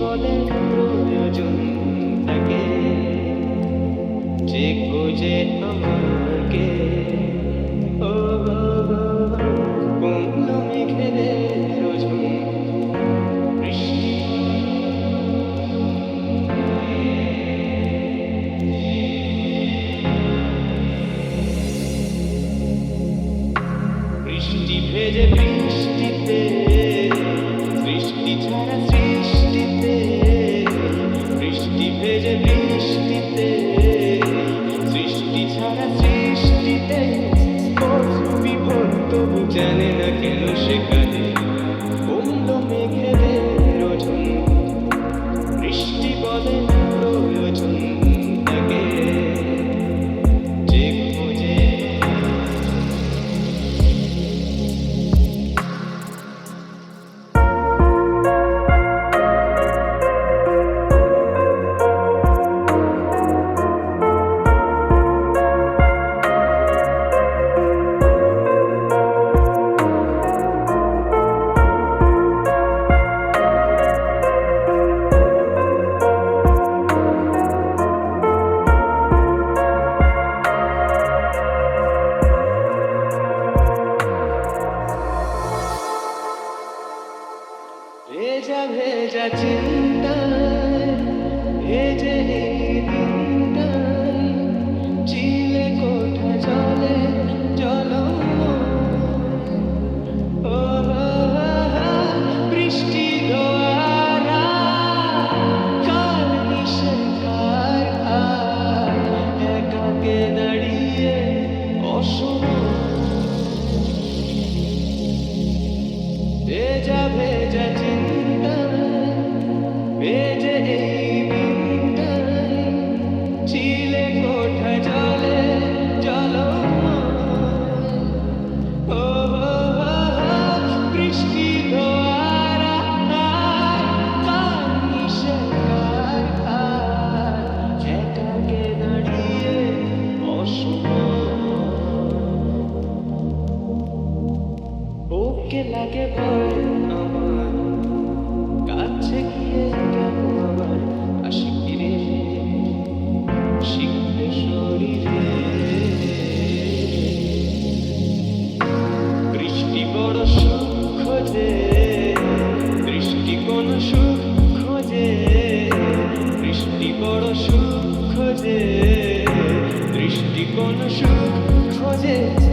পদের প্রয়োজন থাকে। যে খুঁজে আমাকে ও বন্ধু মেঘেরে রোজন বৃষ্টি বৃষ্টি ভেজে বৃষ্টি जा चिंता ये जही ওকে লাগে আমার। কাছে গিয়ে কেমন আবার আসি ফিরে শিখতে শরীরে। বৃষ্টি বড় সুখ খোঁজে। বৃষ্টি কোন সুখ খোঁজে। বৃষ্টি বড় সুখ খোঁজে। বৃষ্টি কোন সুখ খোঁজে।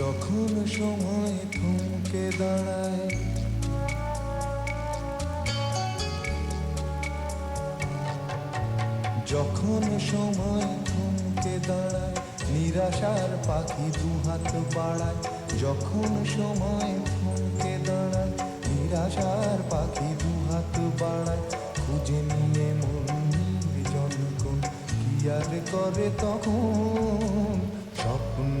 যখন সময় থমকে দাঁড়ায়, যখন সময় থমকে দাঁড়ায়, নিরাশার পাখি দু দুহাত বাড়ায়, যখন সময় থমকে দাঁড়ায়, নিরাশার পাখি দু দুহাত বাড়ায়, খুঁজে নিয়ে মন জনকন কি আর করে তখন স্বপ্ন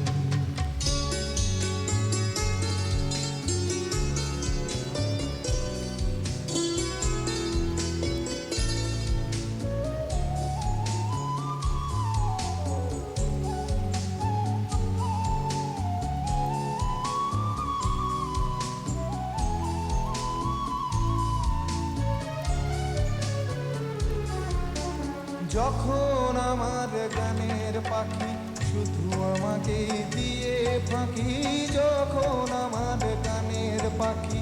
যখন আমার গানের পাখি শুধু আমাকে দিয়ে ফাঁকি, যখন আমার গানের পাখি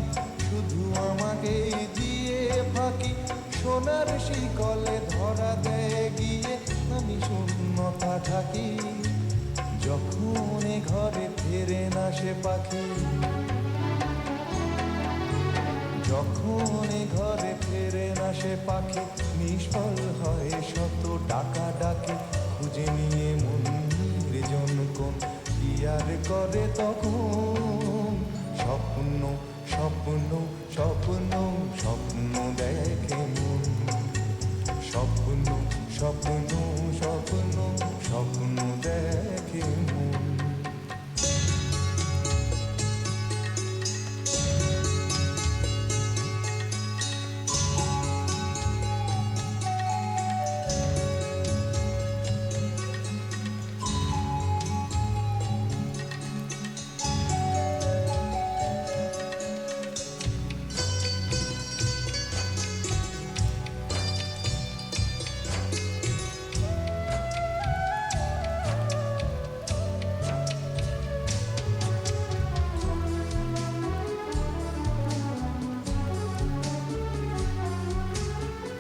শুধু আমাকে দিয়ে ফাঁকি, সোনার শিকলে ধরা দেয় গিয়ে আমি শূন্যতা থাকি যখন ঘরে ফেরে না সে পাখি যখন ঘরে ফেরে না সে পাখি, নিষ্ফল হয় শত টাকা ডাকে। খুঁজে নিয়ে মন্দির জনকন কি আর করে তখন? স্বপ্ন স্বপ্ন স্বপ্ন স্বপ্ন দেখে মন। স্বপ্ন স্বপ্ন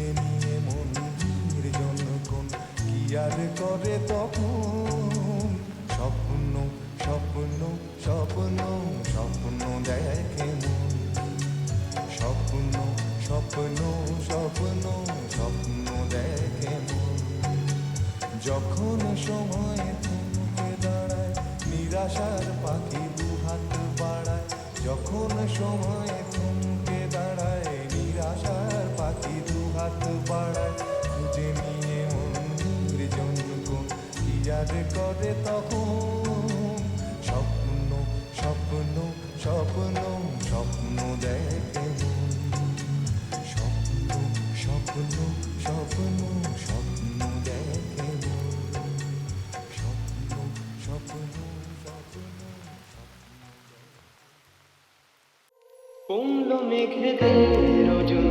খুঁজে নিয়ে মন্দির জনগণ কি আর করে তখন? স্বপ্ন স্বপ্ন স্বপ্ন স্বপ্ন দেখে মন। স্বপ্ন স্বপ্ন স্বপ্ন স্বপ্ন দেখে মন। যখন সময় দাঁড়ায়, নিরাশার আর করে তখন স্বপ্ন স্বপ্ন স্বপ্ন স্বপ্ন দেখে। স্বপ্ন স্বপ্ন স্বপ্ন স্বপ্ন দেখে। স্বপ্ন স্বপ্ন স্বপ্ন